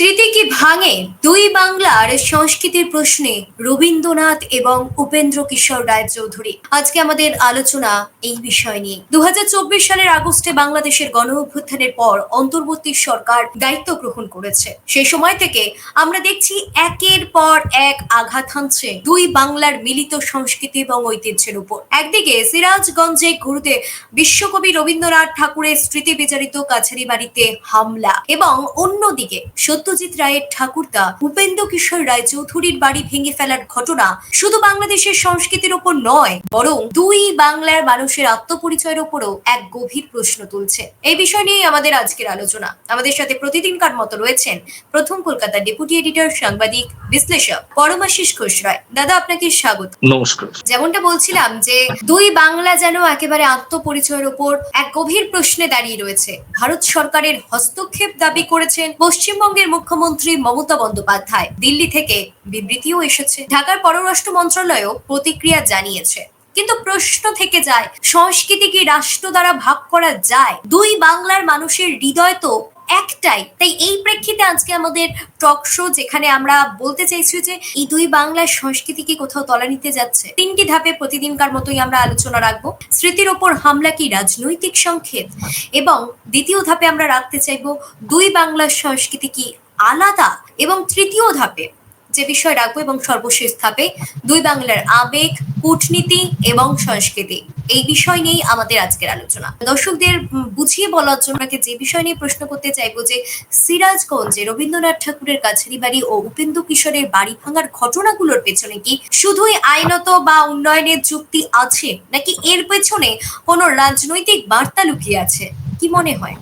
স্মৃতি কি ভাঙে? দুই বাংলার সংস্কৃতির প্রশ্নে রবীন্দ্রনাথ এবং উপেন্দ্র কিশোর রায়চৌধুরী আজকে আমাদের আলোচনা এই বিষয় নিয়ে। দুই হাজার চব্বিশ সালের আগস্টে বাংলাদেশের গণ অভ্যুত্থানের পর অন্তর্বর্তী সরকার দায়িত্ব গ্রহণ করেছে। সেই সময় থেকে আমরা দেখছি একের পর এক আঘাত হানছে দুই বাংলার মিলিত সংস্কৃতি এবং ঐতিহ্যের উপর। একদিকে সিরাজগঞ্জে ঘুরতে বিশ্বকবি রবীন্দ্রনাথ ঠাকুরের স্মৃতি বিচারিত কাছারি বাড়িতে হামলা এবং অন্যদিকে সত্যজিৎ রায়ের ঠাকুরদা উপেন্দ্র কিশোর রায়চৌধুরীর বাড়ি ভেঙে ফেলার ঘটনা শুধু বাংলাদেশের সংস্কৃতির ওপর নয় বরং দুই বাংলার মানুষের আত্মপরিচয়ের ওপরও এক গভীর প্রশ্ন তুলছে। এই বিষয় নিয়েই আমাদের আজকের আলোচনা। আমাদের সাথে প্রতিদিনকার মতো রয়েছেন প্রথম কলকাতার ডেপুটি এডিটর সাংবাদিক বিশ্লেষক পরমাশিস ঘোষ রায়। দাদা আপনাকে স্বাগত। নমস্কার। যেমনটা বলছিলাম যে দুই বাংলা যেন একেবারে আত্মপরিচয়ের উপর এক গভীর প্রশ্নে দাঁড়িয়ে রয়েছে। ভারত সরকারের হস্তক্ষেপ দাবি করেছেন পশ্চিমবঙ্গের মুখ্যমন্ত্রী মমতা বন্দ্যোপাধ্যায় দিল্লি থেকে বিবৃতিও এসেছে। ঢাকার পররাষ্ট্র মন্ত্রণালয়ও প্রতিক্রিয়া জানিয়েছে। কিন্তু প্রশ্ন থেকে যায়, সংস্কৃতি কি রাষ্ট্র দ্বারা ভাগ করা যায়? দুই বাংলার মানুষের হৃদয় তো একটাই। তাই এই প্রেক্ষিতে আজকে আমাদের টক শো যেখানে আমরা বলতে চাইছি যে, এই দুই বাংলার সংস্কৃতি কি কোথাও তলানিতে যাচ্ছে? তিনটি ধাপে প্রতিদিনকার মতোই আমরা আলোচনা রাখব। স্মৃতির ওপর হামলা কি রাজনৈতিক সংক্ষেপ এবং দ্বিতীয় ধাপে আমরা রাখতে চাইব, দুই বাংলার সংস্কৃতি কি আলাদা এবং তৃতীয় ধাপে যে বিষয় রাখব এবং সর্বশেষ ধাপে দুই বাংলার আবেগ, কূটনীতি এবং সংস্কৃতি। এই বিষয় নিয়েই আমাদের আজকের আলোচনা। দর্শকদের বুঝিয়ে বলার জন্য যে বিষয় নিয়ে প্রশ্ন করতে চাইব যে, সিরাজগঞ্জে রবীন্দ্রনাথ ঠাকুরের কাছারি বাড়ি ও উপেন্দ্র কিশোরের বাড়ি ভাঙার ঘটনাগুলোর পেছনে কি শুধুই আইনত বা উন্নয়নের যুক্তি আছে, নাকি এর পেছনে কোনো রাজনৈতিক বার্তা লুকিয়ে আছে? কি মনে হয়?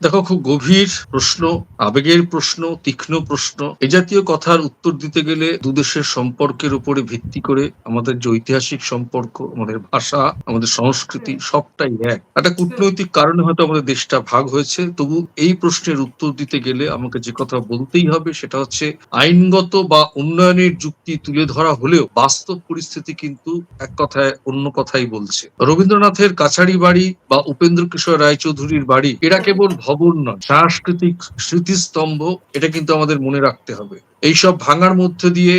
দেখো, খুব গভীর প্রশ্ন, আবেগের প্রশ্ন, তীক্ষ্ণ প্রশ্ন। এ জাতীয় কথার উত্তর দিতে গেলে দুদেশের সম্পর্কের উপরে ভিত্তি করে আমাদের যে ঐতিহাসিক সম্পর্ক, আমাদের ভাষা, আমাদের সংস্কৃতি, সবটাই এক। একটা কূটনৈতিক কারণে হয়তো আমাদের দেশটা ভাগ হয়েছে। তবু এই প্রশ্নের উত্তর দিতে গেলে আমাকে যে কথা বলতেই হবে সেটা হচ্ছে, আইনগত বা উন্নয়নের যুক্তি তুলে ধরা হলেও বাস্তব পরিস্থিতি কিন্তু এক কথায় অন্য কথাই বলছে। রবীন্দ্রনাথের কাছারি বাড়ি বা উপেন্দ্র কিশোর রায়চৌধুরীর বাড়ি, এরা কেবল ভবন নয়, সাংস্কৃতিক স্মৃতিস্তম্ভ, এটা কিন্তু আমাদের মনে রাখতে হবে। এইসব ভাঙার মধ্য দিয়ে,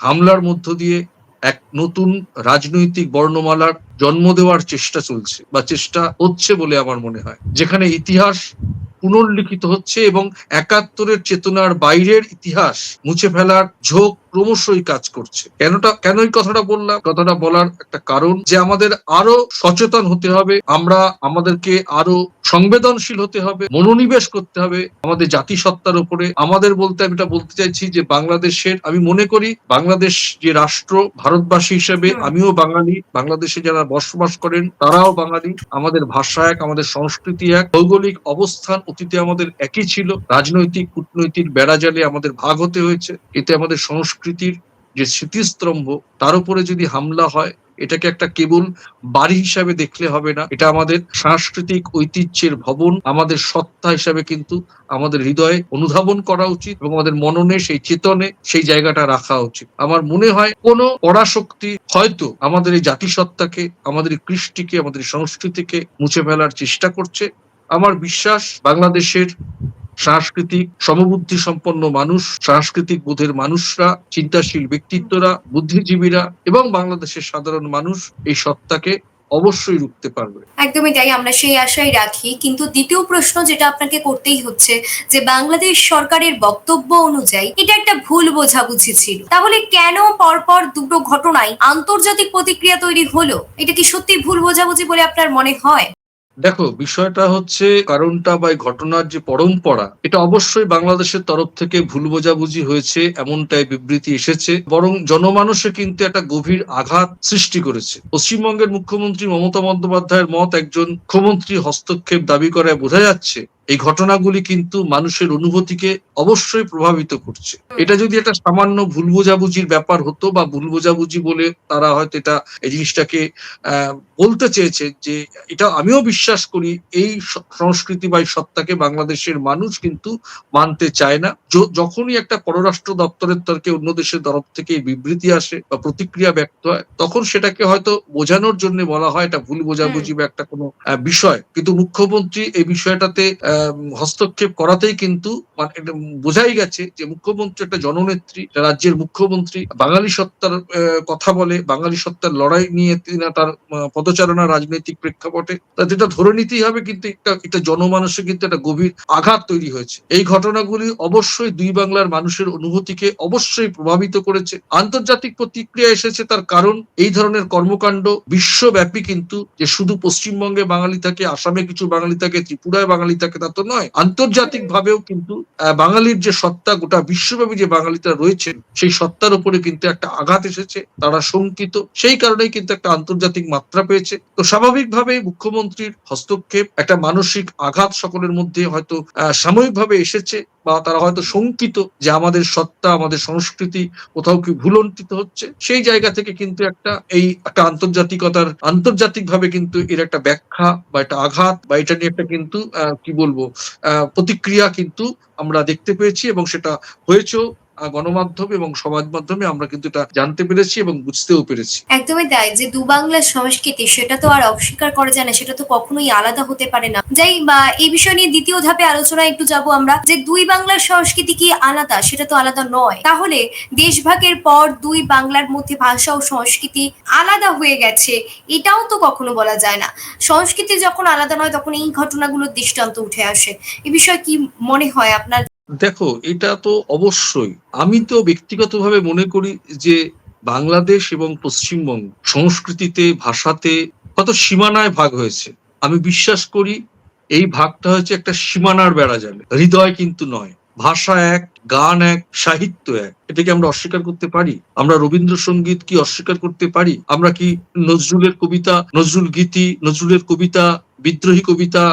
হামলার মধ্য দিয়ে এক নতুন রাজনৈতিক বর্ণমালার জন্ম দেওয়ার চেষ্টা চলছে, বা চেষ্টা হচ্ছে বলে আমার মনে হয়। যেখানে ইতিহাস পুনর্লিখিত হচ্ছে এবং একাত্তরের চেতনার বাইরের ইতিহাস মুছে ফেলার ঝোঁক ক্রমশই কাজ করছে। কেনটা কেন এই কথাটা বললাম? কথাটা বলার একটা কারণ যে আমাদের আরও সচেতন হতে হবে আমরা আমাদেরকে আরও সংবেদনশীল হতে হবে মনোনিবেশ করতে হবে আমাদের জাতিসত্তার উপরে। আমাদের বলতে আমি এটা বলতে চাইছি যে বাংলাদেশের আমি মনে করি বাংলাদেশ যে রাষ্ট্র ভারতবাসী হিসেবে আমিও বাঙালি। বাংলাদেশে যারা বসবাস করেন তারাও বাঙালি। আমাদের ভাষা এক আমাদের সংস্কৃতি এক। ভৌগোলিক অবস্থান অতীতে আমাদের একই ছিল। রাজনৈতিক কূটনৈতিক বেড়াজালে আমাদের ভাগ হতে হয়েছে। এতে আমাদের সংস্কৃতির যে স্মৃতিস্তম্ভ, তার উপরে যদি হামলা হয়, এটাকে একটা কেবল বাড়ি হিসাবে দেখলে হবে না। এটা আমাদের সাংস্কৃতিক ঐতিহ্যের ভবন, আমাদের সত্তা হিসাবে কিন্তু আমাদের হৃদয়ে অনুধাবন করা উচিত এবং আমাদের মননে সেই চেতনে সেই জায়গাটা রাখা উচিত। আমার মনে হয় কোন পরাশক্তি হয়তো আমাদের এই জাতিসত্তাকে, আমাদের কৃষ্টিকে, আমাদের সংস্কৃতিকে মুছে ফেলার চেষ্টা করছে। আমার বিশ্বাস, বাংলাদেশের সাংস্কৃতিক সমবুদ্ধি সম্পন্ন মানুষ, সাংস্কৃতিক বোধের মানুষরা, চিন্তাশীল ব্যক্তিত্বরা, বুদ্ধিজীবীরা এবং বাংলাদেশের সাধারণ মানুষ এই সত্তাকে অবশ্যই রুখতে পারবে। একদমই তাই, আমরা সেই আশাই রাখি। কিন্তু দ্বিতীয় প্রশ্ন যেটা আপনাকে করতেই হচ্ছে, যে বাংলাদেশ সরকারের বক্তব্য অনুযায়ী এটা একটা ভুল বোঝাবুঝি ছিল। তাহলে কেন পরপর দুটো ঘটনায় আন্তর্জাতিক প্রতিক্রিয়া তৈরি হলো? এটা কি সত্যি ভুল বোঝাবুঝি বলে আপনার মনে হয়? দেখো, বিষয়টা হচ্ছে কারণটা বা ঘটনার যে পরম্পরা, এটা অবশ্যই বাংলাদেশের তরফ থেকে ভুল বোঝাবুঝি হয়েছে, এমনটাই বিবৃতি এসেছে। বরং জনমানসে কিন্তু একটা গভীর আঘাত সৃষ্টি করেছে। পশ্চিমবঙ্গের মুখ্যমন্ত্রী মমতা বন্দ্যোপাধ্যায়ের মত একজন মুখ্যমন্ত্রী হস্তক্ষেপ দাবি করায় বোঝা যাচ্ছে এই ঘটনাগুলি কিন্তু মানুষের অনুভূতিকে অবশ্যই প্রভাবিত করছে। এটা যদি একটা সামান্য ভুল বোঝাবুঝির ব্যাপার হতো বা ভুল বোঝাবুঝি বলে তারা হয়তো এটা, এই জিনিসটাকে বলতে চেয়েছে যে এটা আমিও বিশ্বাস করি এই সংস্কৃতি বা এই সত্তাকে বাংলাদেশের মানুষ কিন্তু মানতে চায় না। যখনই একটা পররাষ্ট্র দপ্তরের তরফে অন্য দেশের তরফ থেকে বিবৃতি আসে বা প্রতিক্রিয়া ব্যক্ত হয়, তখন সেটাকে হয়তো বোঝানোর জন্য বলা হয় এটা ভুল বোঝাবুঝি বা একটা কোনো বিষয়। কিন্তু মুখ্যমন্ত্রী এই বিষয়টাতে হস্তক্ষেপ করাতেই কিন্তু বোঝাই গেছে যে মুখ্যমন্ত্রী একটা জননেত্রী রাজ্যের মুখ্যমন্ত্রী, বাঙালি সত্তার কথা বলে, বাঙালি সত্তার লড়াই নিয়ে তিনি তার পদচারণা রাজনৈতিক প্রেক্ষাপটে। যেটা ধরে নিতেই হবে কিন্তু একটা একটা জনমানসে কিন্তু একটা গভীর আঘাত তৈরি হয়েছে। এই ঘটনাগুলি অবশ্যই দুই বাংলার মানুষের অনুভূতিকে অবশ্যই প্রভাবিত করেছে। আন্তর্জাতিক প্রতিক্রিয়া এসেছে তার কারণ, এই ধরনের কর্মকাণ্ড বিশ্বব্যাপী কিন্তু যে শুধু পশ্চিমবঙ্গে বাঙালি থাকে, আসামে কিছু বাঙালি থাকে, ত্রিপুরায় বাঙালি থাকে তা তো নয়। আন্তর্জাতিক ভাবেও কিন্তু বাঙালির যে সত্তা, গোটা বিশ্বব্যাপী যে বাঙালিরা রয়েছেন সেই সত্তার উপরে কিন্তু একটা আঘাত এসেছে, তারা শঙ্কিত। সেই কারণেই কিন্তু একটা আন্তর্জাতিক মাত্রা পেয়েছে। তো স্বাভাবিকভাবেই মুখ্যমন্ত্রীর হস্তক্ষেপ একটা মানসিক আঘাত সকলের মধ্যে হয়তো সাময়িকভাবে এসেছে। বা তারা হয়তো শঙ্কিত যে আমাদের সত্তা, আমাদের সংস্কৃতি কোথাও কি ভুলন্টিত হচ্ছে, সেই জায়গা থেকে কিন্তু একটা, এই একটা আন্তর্জাতিকতার আন্তর্জাতিক ভাবে কিন্তু এর একটা ব্যাখ্যা বা একটা আঘাত বা এটা নিয়ে একটা কিন্তু কি বলব প্রতিক্রিয়া কিন্তু আমরা দেখতে পেয়েছি এবং সেটা হয়েছেও। গণমাধ্যমে এবং সমাজ মাধ্যমে আমরা কিন্তু এটা জানতে পেরেছি এবং বুঝতেও পেরেছি। একদমই তাই, যে দু বাংলার সংস্কৃতি সেটা তো আর অস্বীকার করা যায় না, সেটা তো কখনোই আলাদা হতে পারে না। যাই, বা এই বিষয় নিয়ে দ্বিতীয় ধাপে আলোচনায় একটু যাব আমরা, যে দুই বাংলার সংস্কৃতি কি আলাদা, সেটা তো আলাদা নয়। তাহলে দেশভাগের পর দুই বাংলার মধ্যে ভাষা ও সংস্কৃতি আলাদা হয়ে গেছে, এটাও তো কখনো বলা যায় না। সংস্কৃতি যখন আলাদা নয়, তখন এই ঘটনাগুলোর দৃষ্টান্ত উঠে আসে। এ বিষয়ে কি মনে হয় আপনার? দেখো, এটা তো অবশ্যই। আমি তো ব্যক্তিগতভাবে মনে করি যে বাংলাদেশ এবং পশ্চিমবঙ্গ সংস্কৃতিতে, ভাষাতে কত সীমানায় ভাগ হয়েছে। আমি বিশ্বাস করি এই ভাগটা হচ্ছে একটা সীমানার বেড়া জালে হৃদয় কিন্তু নয়। ভাষা এক, গান এক, সাহিত্য এক। এটাকে আমরা অস্বীকার করতে পারি? আমরা রবীন্দ্রসঙ্গীত কি অস্বীকার করতে পারি? আমরা কি নজরুলের কবিতা, নজরুল গীতি, নজরুলের কবিতা, বিদ্রোহী কবিতা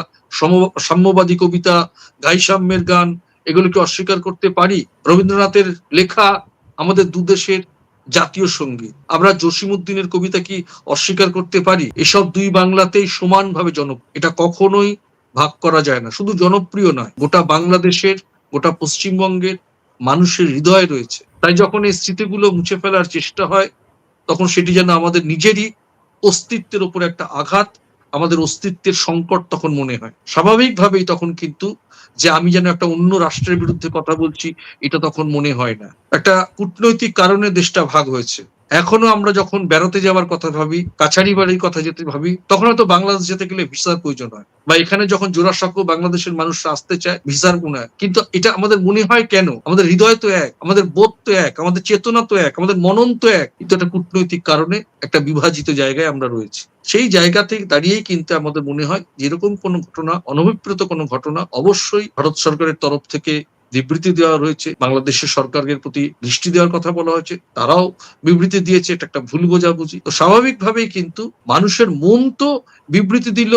সাম্যবাদী কবিতা, গাইসাম্যের গান এগুলোকে অস্বীকার করতে পারি? রবীন্দ্রনাথের লেখা আমাদের দুদেশের জাতীয় সংগীত আমরা জসিমুদ্দিনের কবিতা কি অস্বীকার করতে পারি? এসব দুই বাংলাতেই সমানভাবে জন এটা কখনোই ভাগ করা যায় না। শুধু জনপ্রিয় নয়, গোটা বাংলাদেশের, গোটা পশ্চিমবঙ্গের মানুষের হৃদয়ে রয়েছে। তাই যখন এই স্মৃতিগুলো মুছে ফেলার চেষ্টা হয়, তখন সেটি যেন আমাদের নিজেরই অস্তিত্বের উপর একটা আঘাত আমাদের অস্তিত্বের সংকট তখন মনে হয়। স্বাভাবিকভাবেই তখন কিন্তু যে আমি যেন একটা অন্য রাষ্ট্রের বিরুদ্ধে কথা বলছি, এটা তখন মনে হয় না। একটা কূটনৈতিক কারণে দেশটা ভাগ হয়েছে। এখনও আমরা যখন বেড়াতে যাওয়ার কথা ভাবি, কাছারি বাড়ির কথা যেতে ভাবি, তখন হয়তো বাংলাদেশ যেতে গেলে ভিসার প্রয়োজন হয়। বা এখানে যখন জোড়াসাঁকো বাংলাদেশের মানুষরা আসতে চায়, ভিসার হয় কিন্তু এটা আমাদের মনে হয় কেন? আমাদের হৃদয় তো এক, আমাদের বোধ তো এক, আমাদের চেতনা তো এক, আমাদের মনন তো এক। কিন্তু একটা কূটনৈতিক কারণে একটা বিভাজিত জায়গায় আমরা রয়েছি। সেই জায়গা থেকে দাঁড়িয়েই কিন্তু আমাদের মনে হয়, যেরকম কোনো ঘটনা, অনভিপ্রেত কোনো ঘটনা, অবশ্যই ভারত সরকারের তরফ থেকে বিবৃতি দেওয়া রয়েছে। বাংলাদেশের সরকারের প্রতি দৃষ্টি দেওয়ার কথা বলা হয়েছে। তারাও বিবৃতি দিয়েছে, এটা একটা ভুল বোঝাবুঝি। তো স্বাভাবিকভাবেই কিন্তু মানুষের মন তো বিবৃতি দিল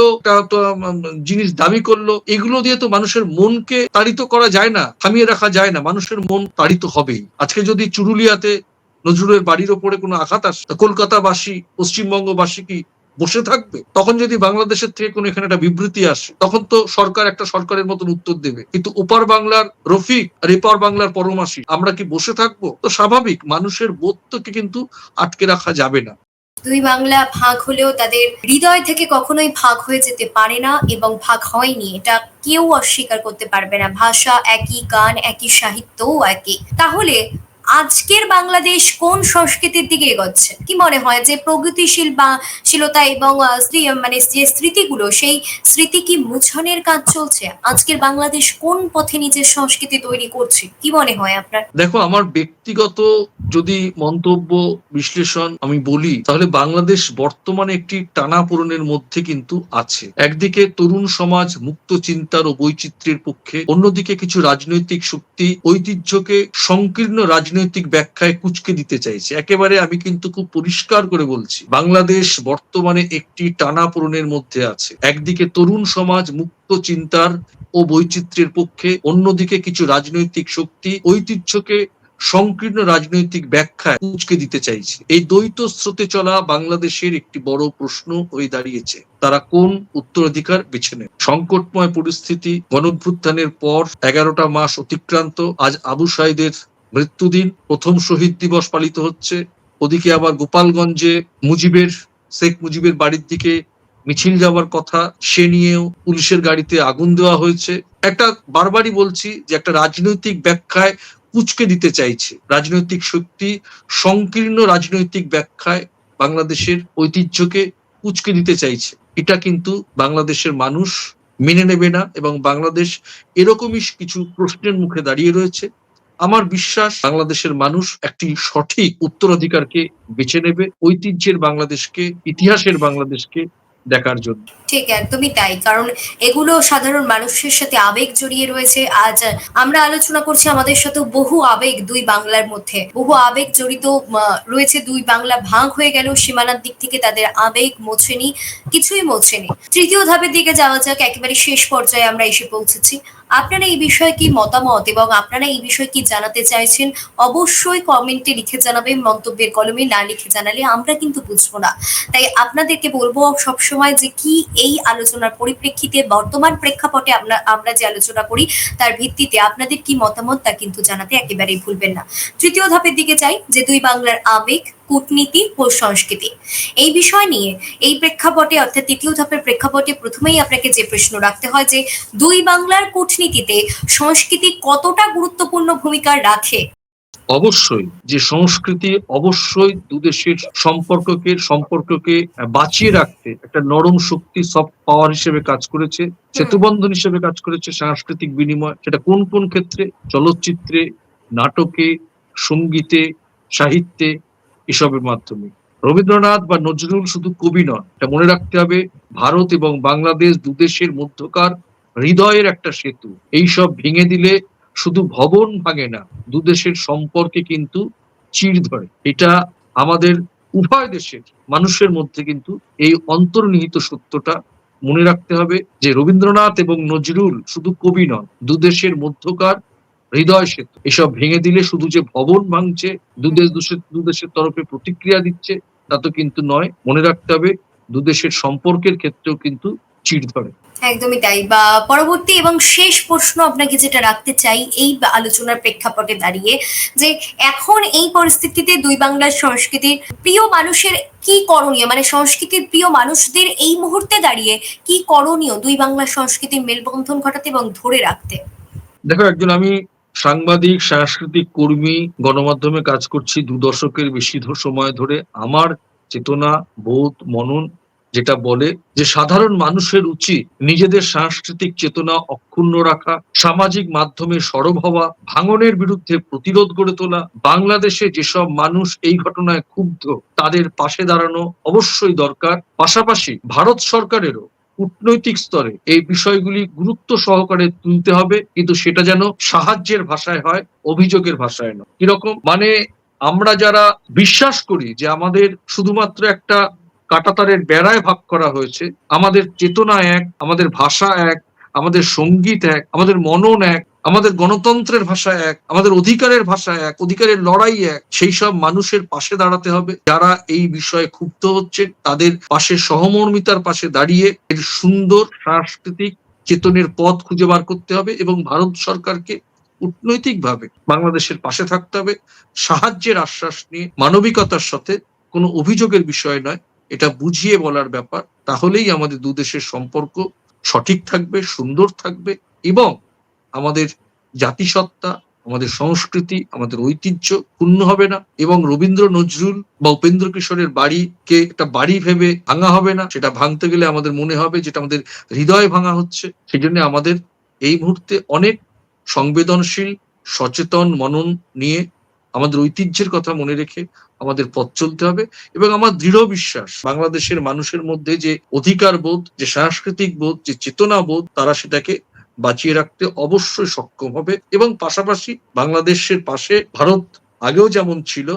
জিনিস দাবি করল, এগুলো দিয়ে তো মানুষের মনকে তাড়িত করা যায় না, থামিয়ে রাখা যায় না, মানুষের মন তাড়িত হবেই। আজকে যদি চুরুলিয়াতে নজরুলের বাড়ির ওপরে কোনো আঘাত আসে কলকাতাবাসী, পশ্চিমবঙ্গবাসী কি বসে থাকবে, তখন যদি বাংলাদেশের থেকে কোনো এখানে একটা বিবৃতি আসে, তখন তো সরকার একটা সরকারের মতন উত্তর দেবে। কিন্তু ওপার বাংলার রফিক আর এপার বাংলার পরমাসি আমরা কি বসে থাকব? তো স্বাভাবিক, মানুষের বোধকে কিন্তু আটকে রাখা যাবে না। দুই বাংলা ভাগ হলেও তাদের হৃদয় থেকে কখনোই ভাগ হয়ে যেতে পারে না এবং ভাগ হয়নি। এটা কেউ অস্বীকার করতে পারবে না। ভাষা একই, গান একই, সাহিত্যও একই। তাহলে আজকের বাংলাদেশ কোন সংস্কৃতির দিকে এগোচ্ছে? কি মনে হয় যে প্রগতিশীল বা শীলতা এবং মানে যে স্মৃতিগুলো, সেই স্মৃতি কি মুছনের কাজ চলছে? আজকের বাংলাদেশ কোন পথে নিজের সংস্কৃতি তৈরি করছে? কি মনে হয় আপনার? দেখো, আমার ব্যক্তিগত যদি মন্তব্য, বিশ্লেষণ আমি বলি, তাহলে বাংলাদেশ বর্তমানে একটি টানাপোড়েনের মধ্যে কিন্তু আছে। একদিকে তরুণ সমাজ মুক্ত চিন্তার ও বৈচিত্র্যের পক্ষে, অন্যদিকে কিছু রাজনৈতিক শক্তি ঐতিহ্যকে সংকীর্ণ রাজনৈতিক ব্যাখ্যায় কুচকে দিতে চাইছে। একেবারে আমি কিন্তু খুব পরিষ্কার করে বলছি, বাংলাদেশ বর্তমানে একটি টানাপোড়েনের মধ্যে আছে। একদিকে তরুণ সমাজ মুক্ত চিন্তার ও বৈচিত্র্যের পক্ষে, অন্যদিকে কিছু রাজনৈতিক শক্তি ঐতিহ্যকে সংকীর্ণ রাজনৈতিক ব্যাখ্যায় উচকে দিতে চাইছে। এই দ্বৈত স্রোতে চলা বাংলাদেশের একটি বড় প্রশ্ন হয়ে দাঁড়িয়েছে, তারা কোন উত্তরাধিকার বেছে নেয় সংকটময় পরিস্থিতি, গণভ্যুত্থানের পর এগারোটা মাস অতিক্রান্ত, আজ আবু সাইদের মৃত্যুদিন, প্রথম শহীদ দিবস পালিত হচ্ছে, ওদিকে আবার গোপালগঞ্জে মুজিবের, শেখ মুজিবের বাড়ির দিকে মিছিল যাওয়ার কথা, সে নিয়েও পুলিশের গাড়িতে আগুন দেওয়া হয়েছে। একটা বারবারই বলছি যে একটা রাজনৈতিক ব্যাখ্যায় কুচকে দিতে চাইছে। রাজনৈতিক শক্তি সংকীর্ণ রাজনৈতিক ব্যাখ্যায় বাংলাদেশের ঐতিহ্যকে কুচকে দিতে চাইছে। এটা কিন্তু বাংলাদেশের মানুষ মেনে নেবে না এবং বাংলাদেশ এরকমই কিছু প্রশ্নের মুখে দাঁড়িয়ে রয়েছে। আমার বিশ্বাস, বাংলাদেশের মানুষ একটি সঠিক উত্তরাধিকারকে বেছে নেবে, ঐতিহ্যের বাংলাদেশকে, ইতিহাসের বাংলাদেশকে দেখার জন্য। ঠিক, একদমই তাই। কারণ এগুলো সাধারণ মানুষের সাথে আবেগ জড়িয়ে রয়েছে। আজ আমরা আলোচনা করছি আমাদের সাথে বহু আবেগ দুই বাংলার মধ্যে। বহু আবেগ জড়িত রয়েছে দুই বাংলা ভাগ হয়ে গেল সীমানার দিক থেকে তাদের আবেগ মোছেনি, কিছুই মোছেনি। তৃতীয় ধাপের দিকে যাওয়া যাক, একেবারে শেষ পর্যায়ে আমরা এসে পৌঁছেছি। আপনারা এই বিষয়ে কি মতামত এবং আপনারা এই বিষয়ে কি জানাতে চাইছেন, অবশ্যই কমেন্টে লিখে জানাবেন, মন্তব্যের কলমে না লিখে জানালে আমরা কিন্তু বুঝব না। তাই আপনাদেরকে বলব সবসময় যে কি এই আলোচনার পরিপ্রেক্ষিতে বর্তমান প্রেক্ষাপটে আমরা আমরা যে আলোচনা করি, তার ভিত্তিতে আপনাদের কি মতামত তা কিন্তু জানাতে একেবারেই ভুলবেন না। তৃতীয় ধাপের দিকে চাই যে দুই বাংলার আবেগ কূটনীতি ও সংস্কৃতি। এই বিষয় নিয়ে এই প্রেক্ষাপটে অর্থাৎ তৃতীয় ধাপের প্রেক্ষাপটে প্রথমেই আপনাকে যে প্রশ্ন রাখতে হয় যে দুই বাংলার কূটনীতিতে সংস্কৃতি কতটা গুরুত্বপূর্ণ ভূমিকা রাখে? অবশ্যই যে সংস্কৃতি অবশ্যই দুদেশের সম্পর্ককে সম্পর্ককে বাঁচিয়ে রাখতে একটা নরম শক্তি সফট পাওয়ার হিসেবে কাজ করেছে সেতুবন্ধন হিসেবে কাজ করেছে সাংস্কৃতিক বিনিময় সেটা কোন কোন ক্ষেত্রে? চলচ্চিত্রে নাটকে সঙ্গীতে সাহিত্যে এসবের মাধ্যমে। রবীন্দ্রনাথ বা নজরুল শুধু কবি নন, এটা মনে রাখতে হবে, ভারত এবং বাংলাদেশ দুদেশের মধ্যকার হৃদয়ের একটা সেতু। এইসব ভেঙে দিলে শুধু ভবন ভাঙে না দুদেশের সম্পর্কে কিন্তু চির ধরে। এটা আমাদের উভয় দেশের, মানুষের মধ্যে কিন্তু এই অন্তর্নিহিত সত্যটা মনে রাখতে হবে যে রবীন্দ্রনাথ এবং নজরুল শুধু কবি নন দুদেশের মধ্যকার হৃদয় সেতু। এসব ভেঙে দিলে শুধু যে ভবন ভাঙছে দুদেশ দুদেশের তরফে প্রতিক্রিয়া দিচ্ছে তা তো কিন্তু নয়। মনে রাখতে হবে দুদেশের সম্পর্কের ক্ষেত্রেও কিন্তু চির ধরে। একদমই তাই। বা পরবর্তী এবং শেষ প্রশ্ন আপনাকে যেটা রাখতে চাই এই আলোচনার প্রেক্ষাপটে দাঁড়িয়ে যে এখন এই পরিস্থিতিতে দুই বাংলার সংস্কৃতির প্রিয় মানুষের কি করণীয়? মানে সংস্কৃতির প্রিয় মানুষদের এই মুহূর্তে দাঁড়িয়ে কি করণীয় দুই বাংলার সংস্কৃতির মেলবন্ধন ঘটাতে এবং ধরে রাখতে? দেখো একজন আমি সাংবাদিক, সাংস্কৃতিক কর্মী, গণমাধ্যমে কাজ করছি দু দশকের বেশি সময় ধরে। আমার চেতনা, বোধ, মনন যেটা বলে যে সাধারণ মানুষের উচিত নিজেদের সাংস্কৃতিক চেতনা অক্ষুণ্ণ রাখা, সামাজিক মাধ্যমে সরব হওয়া, ভাঙনের বিরুদ্ধে প্রতিরোধ গড়ে তোলা, বাংলাদেশে যেসব মানুষ এই ঘটনায় ক্ষুব্ধ তাদের পাশে দাঁড়ানো অবশ্যই দরকার। পাশাপাশি ভারত সরকারেরও কূটনৈতিক স্তরে এই বিষয়গুলি গুরুত্ব সহকারে তুলতে হবে, কিন্তু সেটা যেন সাহায্যের ভাষায় হয়, অভিযোগের ভাষায় নয়। কীরকম? মানে আমরা যারা বিশ্বাস করি যে আমাদের শুধুমাত্র একটা কাটাতারের বেড়ায় ভাগ করা হয়েছে, আমাদের চেতনা এক, আমাদের ভাষা এক, আমাদের সংগীত এক, আমাদের মনন এক আমাদের গণতন্ত্রের ভাষা এক, আমাদের অধিকারের ভাষা এক, অধিকারের লড়াই এক। সেই সব মানুষের পাশে দাঁড়াতে হবে। যারা এই বিষয়ে ক্ষুব্ধ হচ্ছে, তাদের পাশে সহমর্মিতার পাশে দাঁড়িয়ে এর সুন্দর সাংস্কৃতিক চেতনের পথ খুঁজে বার করতে হবে এবং ভারত সরকারকে কূটনৈতিকভাবে বাংলাদেশের পাশে থাকতে হবে। সাহায্যের আশ্বাস নিয়ে, মানবিকতার সাথে কোনো অভিযোগের বিষয় নয়, এটা বুঝিয়ে বলার ব্যাপার। তাহলেই আমাদের দু দেশের সম্পর্ক সঠিক থাকবে, সুন্দর থাকবে এবং আমাদের জাতিসত্তা, আমাদের সংস্কৃতি, আমাদের ঐতিহ্য পূর্ণ হবে না এবং রবীন্দ্র নজরুল বা উপেন্দ্র কিশোরের বাড়িকে একটা বাড়ি ভেবে ভাঙা হবে না। সেটা ভাঙতে গেলে আমাদের মনে হবে যেটা আমাদের হৃদয় ভাঙা হচ্ছে। সেই জন্য আমাদের এই মুহূর্তে অনেক সংবেদনশীল, সচেতন মনন নিয়ে আমাদের ঐতিহ্যের কথা মনে রেখে আমাদের পথ চলতে হবে এবং আমার দৃঢ় বিশ্বাস, বাংলাদেশের মানুষের মধ্যে যে অধিকার বোধ, যে সাংস্কৃতিক বোধ, যে চেতনা বোধ, তারা সেটাকে বাঁচিয়ে রাখতে অবশ্যই সক্ষম হবে। এবং পাশাপাশি বাংলাদেশের পাশে ভারত আগেও যেমন ছিল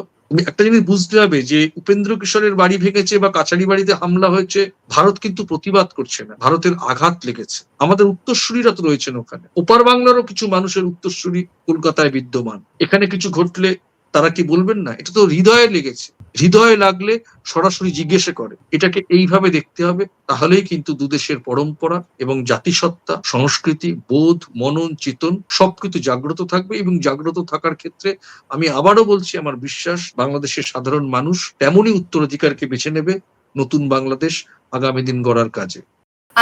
একটা জিনিস বুঝতে হবে যে উপেন্দ্র কিশোরের বাড়ি ভেঙেছে বা কাছারি বাড়িতে হামলা হয়েছে, ভারত কিন্তু প্রতিবাদ করছে না। ভারতের আঘাত লেগেছে। আমাদের উত্তরসূরিরা তো রয়েছেন ওখানে। ওপার বাংলারও কিছু মানুষের উত্তরসূরি কলকাতায় বিদ্যমান। এখানে কিছু ঘটলে তারা কি বলবেন না? এটা তো হৃদয়ে লেগেছে। হৃদয়ে লাগলে সরাসরি জিজ্ঞেসে করে। এটাকে এইভাবে দেখতে হবে, তাহলেই কিন্তু দুদেশের পরম্পরা এবং জাতিসত্তা, সংস্কৃতি, বোধ, মনন, চেতন সবকিছু জাগ্রত থাকবে এবং জাগ্রত থাকার ক্ষেত্রে আমি আবারও বলছি, আমার বিশ্বাস, বাংলাদেশের সাধারণ মানুষ তেমনই উত্তরাধিকারকে বেছে নেবে নতুন বাংলাদেশ আগামী দিন গড়ার কাজে।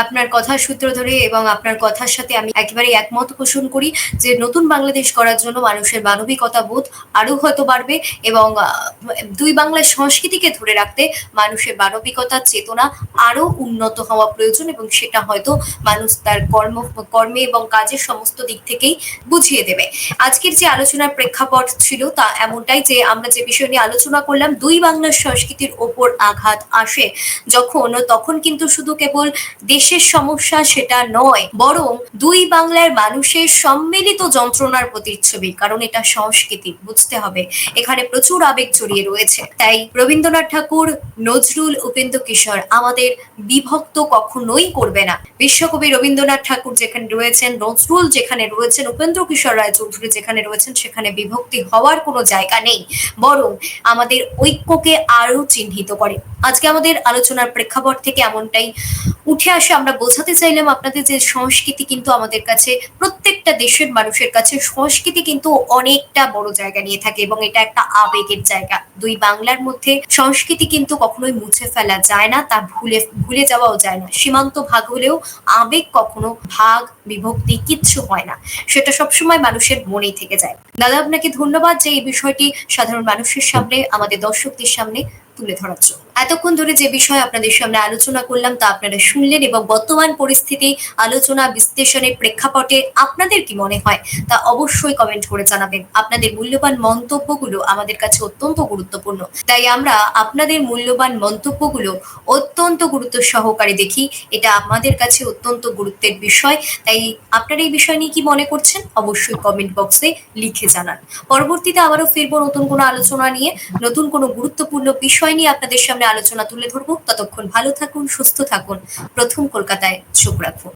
আপনার কথার সূত্র ধরে এবং আপনার কথার সাথে আমি একেবারে একমত পোষণ করি যে নতুন বাংলাদেশ করার জন্য মানুষের মানবিকতা বোধ আরও হয়তো বাড়বে এবং দুই বাংলার সংস্কৃতিকে ধরে রাখতে মানুষের মানবিকতার চেতনা আরও উন্নত হওয়া প্রয়োজন এবং সেটা হয়তো মানুষ তার কর্ম, কর্মে এবং কাজের সমস্ত দিক থেকেই বুঝিয়ে দেবে। আজকের যে আলোচনার প্রেক্ষাপট ছিল তা এমনটাই যে আমরা যে বিষয় নিয়ে আলোচনা করলাম, দুই বাংলার সংস্কৃতির ওপর আঘাত আসে যখন, তখন কিন্তু শুধু কেবল দেশের সমস্যা সেটা নয়, বরং দুই বাংলার মানুষের সম্মিলিত যন্ত্রণার প্রতিচ্ছবি, কারণ এটা সংস্কৃতি, বুঝতে হবে। এখানে প্রচুর আবেগ জড়িয়ে রয়েছে। তাই রবীন্দ্রনাথ ঠাকুর, নজরুল উপেন্দ্র কিশোর আমাদের বিভক্ত কখনোই করবে না। বিশ্বকবি রবীন্দ্রনাথ ঠাকুর যেখানে রয়েছেন, নজরুল যেখানে রয়েছেন, উপেন্দ্র কিশোর রায় চৌধুরী যেখানে রয়েছেন, সেখানে বিভক্তি হওয়ার কোনো জায়গা নেই। বরং আমাদের ঐক্যকে আরও চিহ্নিত করে। আজকে আমাদের আলোচনার প্রেক্ষাপট থেকে এমনটাই উঠে আসে আমরা বোঝাতে চাইলাম আপনাদের যে সংস্কৃতি কিন্তু আমাদের কাছে, প্রত্যেকটা দেশের মানুষের কাছে সংস্কৃতি কিন্তু অনেকটা বড় জায়গা নিয়ে থাকে এবং এটা একটা আবেগের জায়গা। দুই বাংলার মধ্যে সংস্কৃতি কিন্তু কখনোই মুছে ফেলা যায় না, তা ভুলে ভুলে যাওয়াও যায় না। সীমান্ত ভাগ হলেও আবেগ কখনো ভাগ, বিভক্তি কিচ্ছু হয় না। সেটা সবসময় মানুষের মনেই থেকে যায়। দাদা, আপনাকে ধন্যবাদ যে এই বিষয়টি সাধারণ মানুষের সামনে, আমাদের দর্শকদের সামনে তুলে ধরার জন্য। এতক্ষণ ধরে যে বিষয় আপনাদের সামনে আলোচনা করলাম তা আপনারা শুনলেন এবং বর্তমান পরিস্থিতি, আলোচনা, বিশ্লেষণের প্রেক্ষাপটে আপনাদের কি মনে হয় তা অবশ্যই কমেন্ট করে জানাবেন। আপনাদের মূল্যবান মন্তব্যগুলো আমাদের কাছে অত্যন্ত গুরুত্বপূর্ণ। তাই আমরা আপনাদের মূল্যবান মন্তব্যগুলো অত্যন্ত গুরুত্ব সহকারে দেখি। এটা আমাদের কাছে অত্যন্ত গুরুত্বের বিষয়। তাই আপনারা এই বিষয় নিয়ে কি মনে করছেন অবশ্যই কমেন্ট বক্সে লিখে জানান। পরবর্তীতে আবারও ফিরবো নতুন কোনো আলোচনা নিয়ে, নতুন কোনো গুরুত্বপূর্ণ বিষয় নিয়ে আপনাদের সামনে আলোচনা তুলে ধরবো। ততক্ষণ ভালো থাকুন, সুস্থ থাকুন। প্রথম কলকাতায় চোখ রাখুন।